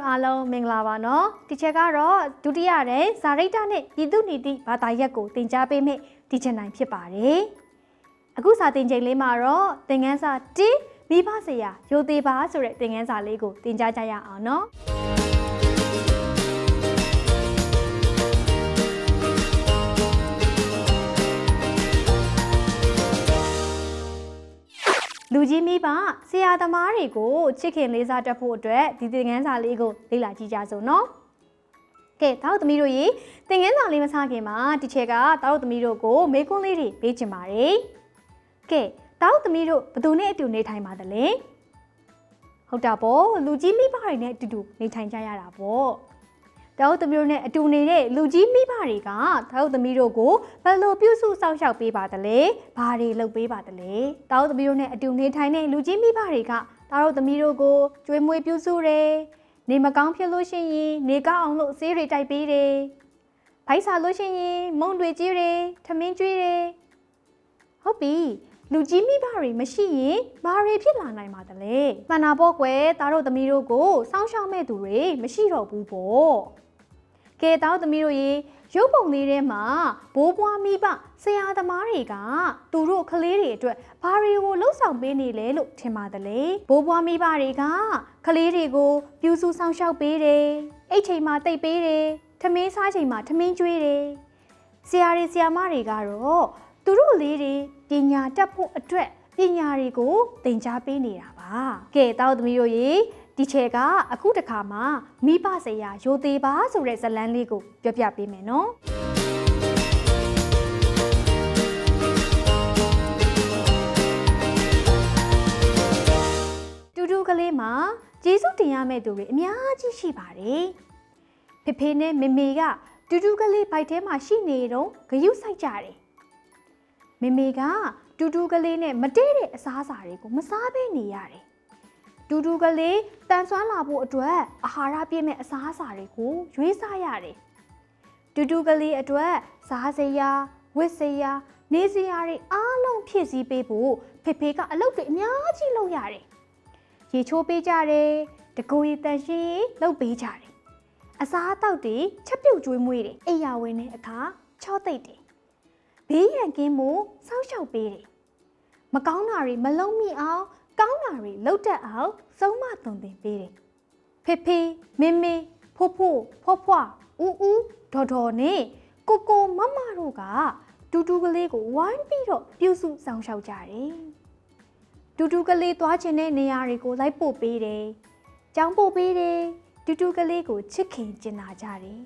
တို့အားလုံးမင်္ဂလာပါနော်ဒီချက်ကတော့ဒုတိယတဲ့ဇာရိတနဲ့ပြည်သူနီတိဘာသာရက်ကိုသင်ကြားပေးမယ့်ဒီချက်နိုင်ဖြစ်ပါတယ်အခုစာသင်ချိန်လေးမှာတော့သင်ခန်းစာ1မိဘဆရာရိုသေးပါဆိုတဲ့သင်ခန်းစာလေးကိုသင်ကြားကြရအောင်နော် မိဘဆရာသမားတွေကိုချစ်ခင်လေးစားတတ်ဖို့အတွက်ဒီသင်ခန်းစာလေးကိုလေ့လာကြည့်ကြစို့နော်ကဲတောက်သမီးတို့ရေသင်ခန်းစာလေးမစခင်မှာဒီချက်ကတောက်သမီးတို့ကိုမေးခွန်းလေးတွေပေးချင်ပါတယ်ကဲတောက်သမီးတို့ဘယ်သူနဲ့အတူနေထိုင်ပါသလဲဟုတ်တာပေါ့လူကြီးမိဘတွေနဲ့အတူတူနေထိုင်ကြရတာပေါ့ တောက်သမီးတို့နဲ့အတူနေတဲ့လူကြီးမိဘတွေကတောက်သမီးတို့ကိုဘယ်လိုပြုစုစောင့်ရှောက်ပေးပါသလဲဘာတွေလုပ်ပေးပါသလဲတောက်သမီးတို့နဲ့အတူနေထိုင်တဲ့လူကြီးမိဘတွေကတောက်သမီးတို့ကိုကျွေးမွေးပြုစုတယ်နေမကောင်းဖြစ်လို့ရှိရင်နေကောင်းအောင်လို့ဆေးတွေတိုက်ပေးတယ်။ဖိုက်စာလို့ရှိရင်မုံတွေကြီးတယ်ထမင်းကျွေးတယ်။ဟုတ်ပြီလူကြီးမိဘတွေမရှိရင်ဘာတွေဖြစ်လာနိုင်ပါသလဲ။မှန်တာပေါ့ကွယ်သားတို့သမီးတို့ကိုစောင့်ရှောက်မဲ့သူတွေမရှိတော့ဘူးပေါ့။ ကဲသားတို့သမီးတို့ရေရုပ်ပုံလေးထဲမှာဘိုးဘွားမိဘဆရာသမားတွေကသူတို့ကလေးတွေအတွက်ဘာတွေကိုလှုပ်ဆောင်ပေးနေလဲလို့ထင်ပါသလဲဘိုးဘွားမိဘတွေကကလေးတွေကိုပြုစုဆောင်ရှောက်ပေးတယ်အိတ်ချိန်မှာတိတ်ပေးတယ်ထမင်းစားချိန်မှာထမင်းကျွေးတယ်ဆရာတွေဆရာမတွေကတော့သူတို့လေးတွေပညာတတ်ဖို့အတွက်ပညာတွေကိုသင်ကြားပေးနေတာပါကဲတောက်သမီးတို့ရေ ဒီချက်ကအခုတခါမှမိဘဆရာရိုသေးပါဆိုတဲ့ဇတ်လန်းလေးကိုပြောပြပေးမယ်နော်တူတူကလေးမှာကျေးဇူးတင်ရမယ့်သူတွေအများကြီးရှိပါတယ်။ဖေဖေနဲ့မေမေကတူတူကလေးဘိုက်ထဲမှာရှိနေတော့ဂယုစိုက်ကြတယ်။မေမေကတူတူကလေးနဲ့မတည့်တဲ့အစားအစာတွေကိုမစားဘဲနေရတယ်။ တူတူကလေးတန်ဆွမ်းလာဖို့အတွက်အာဟာရပြည့်မဲ့အစားအစာတွေကိုရွေးစားရတယ်။တူတူကလေးအတွက်စားစရာဝတ်စရာနေစရာတွေအားလုံးဖြည့်ဆည်းပေးဖို့ဖေဖေကအလုပ်တွေအများကြီးလုပ်ရတယ်။ရေချိုးပေးကြတယ်တကူရီတန်ရှင်းရေးလုပ်ပေးကြတယ်အစားအသောက်တွေချက်ပြုတ်ကျွေးမွေးတယ်အိယာဝင်တဲ့အခါချော့သိပ်တယ်ဘေးရန်ကင်းမှုစောင့်ရှောက်ပေးတယ်မကောင်းတာတွေမလုံးမိအောင် ကောင်းတာတွေလုပ်တတ်အောင်စုံမသွန်သင်ပေးတယ်ဖေဖေမင်းမေဖိုးဖိုးဖွားဖွားဦးဦးဒေါ်ဒေါ်နဲ့ကိုကိုမမတို့ကတူတူကလေးကိုဝိုင်းပြီးတော့ပြုစုဆောင်ရှောက်ကြတယ်တူတူကလေးသွားခြင်းတဲ့နေရာတွေကိုလိုက်ပို့ပေးတယ်။ကြောင်းပို့ပေးတယ်။တူတူကလေးကိုချစ်ခင်ကျင်နာကြတယ်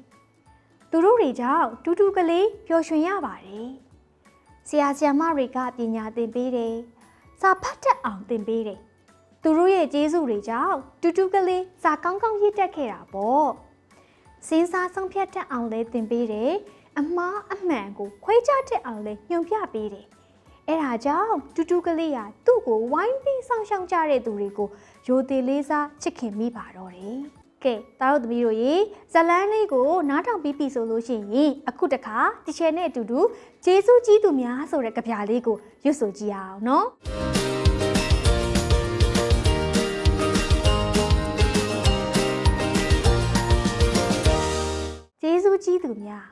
။သူတို့တွေကြောင့်တူတူကလေးပျော်ရွှင်ရပါတယ်။ဆရာဆရာမတွေကပညာသင်ပေးတယ်။ စာဖတ်တတ်အောင်သင်ပေးတယ်။သူတို့ရဲ့ကျေးဇူးတွေကြောင့်တူတူကလေးစာကောင်းကောင်းရည်တက်ခဲ့တာပေါ့။စင်းစားဆုံးဖြတ်တတ်အောင်လည်းသင်ပေးတယ်။အမားအမှန်ကိုခွဲခြားတတ်အောင်လည်းညွှန်ပြပေးတယ်။အဲ့ဒါကြောင့်တူတူကလေးကသူ့ကိုဝိုင်းပြီးစောင့်ရှောက်ကြတဲ့သူတွေကိုရိုသေလေးစားချစ်ခင်မိပါတော့တယ်။ ကဲတားတို့သမီးတို့ရေဇလန်းလေးကိုနားထောင်ပြီးပြီဆိုလို့ရှိရင်အခုတခါတီချယ်နဲ့အတူတူဂျေစုကြီးသူများဆိုတဲ့ကြပြလေးကိုရွတ်ဆိုကြည့်ရအောင်နော်။ဂျေစုကြီးသူများ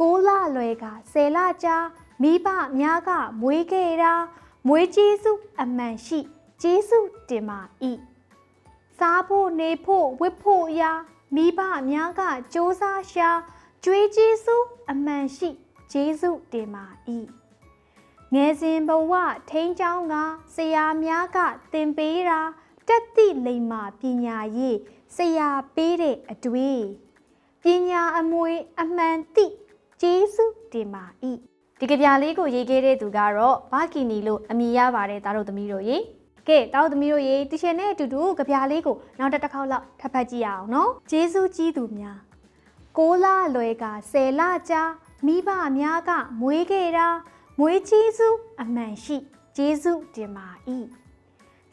ကိုးလလွယ်ကဆယ်လကြာမိဘများကမွေးခဲ့တာမွေးကျေးစုအမှန်ရှိကျေးစုတင်ပါဤ စားဖို့နေဖို့ဝတ်ဖို့ရာမိဘများကစ조사ရှာကြွေးကျေးစုအမှန်ရှိကျေးစုတင်ပါဤငယ်စဉ်ဘဝထိန်းချောင်းကဆရာများကသင်ပေးတာတက်သည့်လိမ္မာပညာရေးဆရာပေးတဲ့အတွေ့ပညာအမွေအမှန်သိကျေးဇူးတင်ပါ၏ဒီကြပြလေးကိုရေးခဲ့တဲ့သူကတော့ဘာကီနီလို့အမည်ရပါတယ်သားတို့သမီးတို့ရေ ကဲသားတို့သမီးတို့ရေတချင်နဲ့အတူတူကြပြလေးကိုနောက်တစ်တစ်ခေါက်လောက်ထပ်ဖတ်ကြည့်ရအောင်နော်ကျေးဇူးကြီးသူများကိုလလွယ်ကဆယ်လကြာမိဘများကမွေးခဲ့တာမွေးကျေးဇူးအမှန်ရှိကျေးဇူးတင်ပါ၏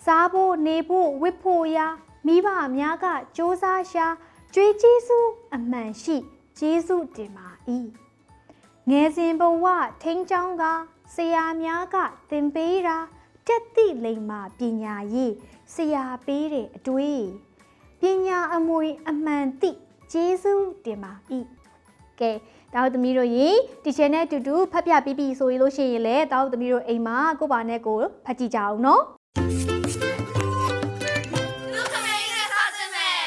စားဖို့နေဖို့ဝတ်ဖို့ရာမိဘများကစ조사ရှာကြွေးကျေးဇူးအမှန်ရှိကျေးဇူးတင်ပါ၏ငယ်စဉ်ဘဝထိန်းချောင်းကဆရာများကသင်ပေးတာ တက်သည့်လိမ္မာပညာရေးဆရာပေးတဲ့အတွေ့ပညာအမွေအမှန်သိကျေးဇူးတင်ပါ၏ကဲတောက်သမီးတို့ရေတီချယ်နဲ့အတူတူဖတ်ပြပြီးပြီဆိုရင်လို့ရှိရင်လည်းတောက်သမီးတို့အိမ်မှာကိုယ့်ဘာနဲ့ကိုယ်ဖတ်ကြည့်ကြအောင်နော်လူခမေးနဲ့စားစမယ်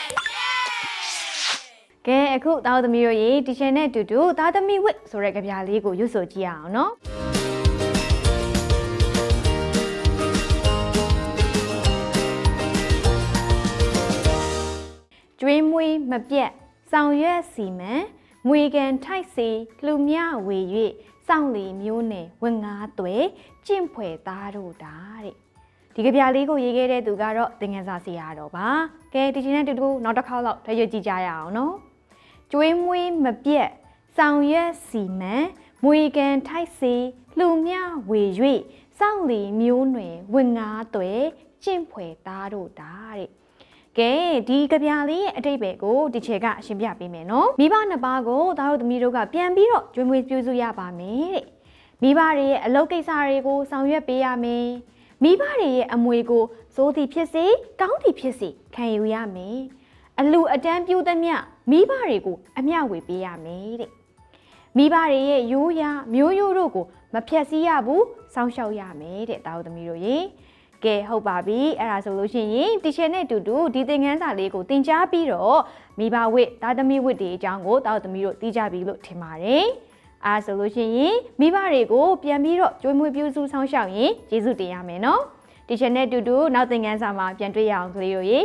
ကဲအခုတောက်သမီးတို့ရေတီချယ်နဲ့အတူတူသားသမီးဝစ်ဆိုတဲ့ကြပြလေးကိုရွတ်ဆိုကြည့်ရအောင်နော် ကျွေးမွေးမပြတ်ဆောင်ရွက်စီမံငွေကန်ထိုက်စီလှူမြဝေ၍စောင့်လီမျိုးနယ်ဝင်ငါးသွဲကျင့်ဖွယ်သားတို့တာတဲ့ဒီကြပြလေးကိုရေးခဲ့တဲ့သူကတော့သင်ငန်းစာဆရာတော်ပါကဲဒီချိန်နဲ့တူတူနောက်တစ်ခေါက်လောက်ထပ်ရွတ်ကြည့်ကြရအောင်နော်ကျွေးမွေးမပြတ်ဆောင်ရွက်စီမံငွေကန်ထိုက်စီလှူမြဝေ၍စောင့်လီမျိုးနယ်ဝင်ငါးသွဲကျင့်ဖွယ်သားတို့တာတဲ့ ကဲဒီကြပြလေးရဲ့အတိတ်ပဲကိုဒီချေကအရှင်းပြပေးမယ်နော်မိဘနှစ်ပါးကိုသားတို့သမီးတို့ကပြန်ပြီးတော့ကျွေးမွေးပြုစုရပါမယ်တဲ့မိဘတွေရဲ့အလုပ်ကိစ္စတွေကိုဆောင်ရွက်ပေးရမယ်မိဘတွေရဲ့အမွေကိုစိုးသည်ဖြစ်စေကောင်းသည်ဖြစ်စေခံယူရမယ်အလူအတန်းပြုသမျှမိဘတွေကိုအမျှဝေပေးရမယ်တဲ့မိဘတွေရဲ့ရိုးရာမျိုးရိုးတို့ကိုမဖြတ်စည်းရဘူးစောင့်ရှောက်ရမယ်တဲ့သားတို့သမီးတို့ရေ ကဲဟုတ်ပါပြီအဲ့ဒါဆိုလို့ရှိရင်တီချယ်နဲ့အတူတူဒီသင်ခန်းစာလေးကိုသင်ကြားပြီးတော့မိဘဝစ်သားသမီးဝစ်တွေအကြောင်းကိုတောက်သမီးတို့သိကြပြီလို့ထင်ပါတယ်အဲ့ဒါဆိုလို့ရှိရင်မိဘတွေကိုပြန်ပြီးတော့ကြွေးမွေးပြုစုဆောင်ရှောက်ရင်ကျေးဇူးတင်ရမယ်နော်တီချယ်နဲ့အတူတူနောက်သင်ခန်းစာမှာပြန်တွေ့ရအောင်ကလေးတို့ရေ